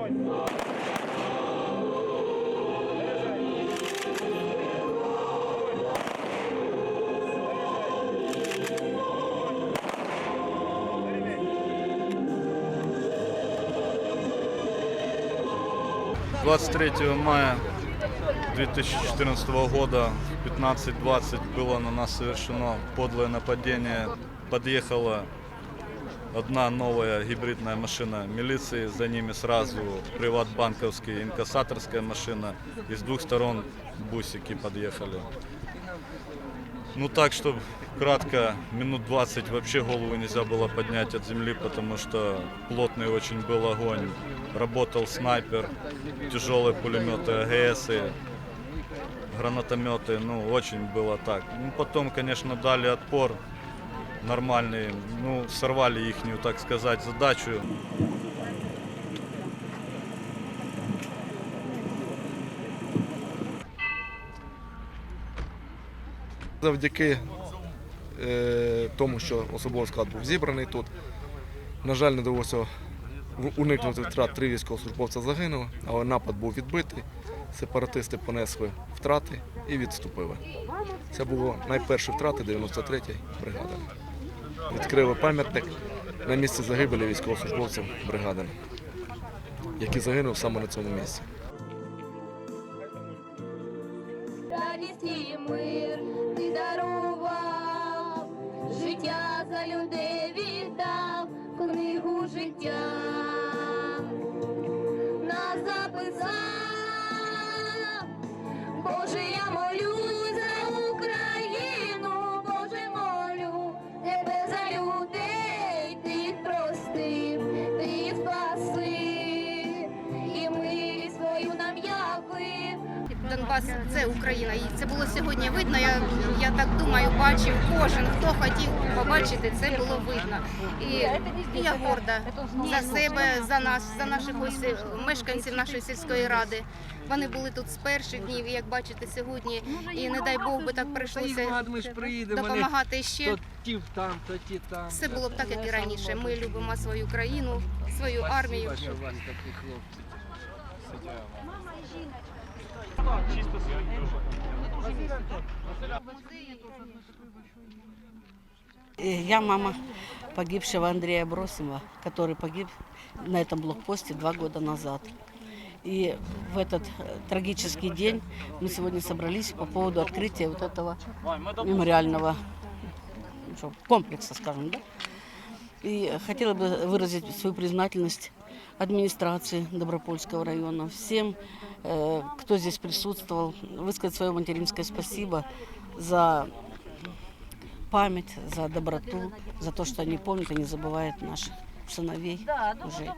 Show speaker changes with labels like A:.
A: – 23 мая 2014 года в 15.20 было на нас совершено подлое нападение. Подъехала одна новая гибридная машина милиции, за ними сразу приватбанковская инкассаторская машина. И с двух сторон бусики подъехали. Ну так, чтобы кратко, минут 20 вообще голову нельзя было поднять от земли, потому что плотный очень был огонь. Работал снайпер, тяжелые пулеметы, АГСы, гранатометы, ну очень было так. Ну, потом, конечно, дали отпор нормальный, ну сорвали ихнюю, так сказать, задачу.
B: Завдяки е, тому, що особовий склад був зібраний тут. На жаль, не в- уникнути втрат. Три військовослужбовця загинули, але напад був відбитий. Сепаратисти понесли втрати і відступили. Це було найперші втрати 93-ї бригади. Відкрили пам'ятник на місці загибелі військовослужбовців бригади, які загинув саме на цьому місці.
C: життя за людей віддав, книгу життя
D: Донбас це Україна. І це було сьогодні видно. Я, я так думаю, бачив кожен, хто хотів побачити, це було видно. І, і я горда за себе, за нас, за наших ось е, мешканців нашої сільської ради. Вони були тут з перших днів, і як бачите, сьогодні. І не дай Бог би так прийшлося допомагати ще.
E: ті там, то ті там.
D: Все було б так, як і раніше. Ми любимо свою країну, свою армію.
E: Спасибо, що у
F: Э, Я мама погибшего Андрея Бросимова, который погиб на этом блокпосте два года назад. И в этот э, трагический день мы сегодня собрались по поводу открытия вот этого мемориального ну, комплекса, скажем, да? И хотела бы выразить свою признательность администрации Добропольского района, всем, э, кто здесь присутствовал, высказать свое материнское спасибо за память, за доброту, за то, что они помнят и не забывают наших сыновей уже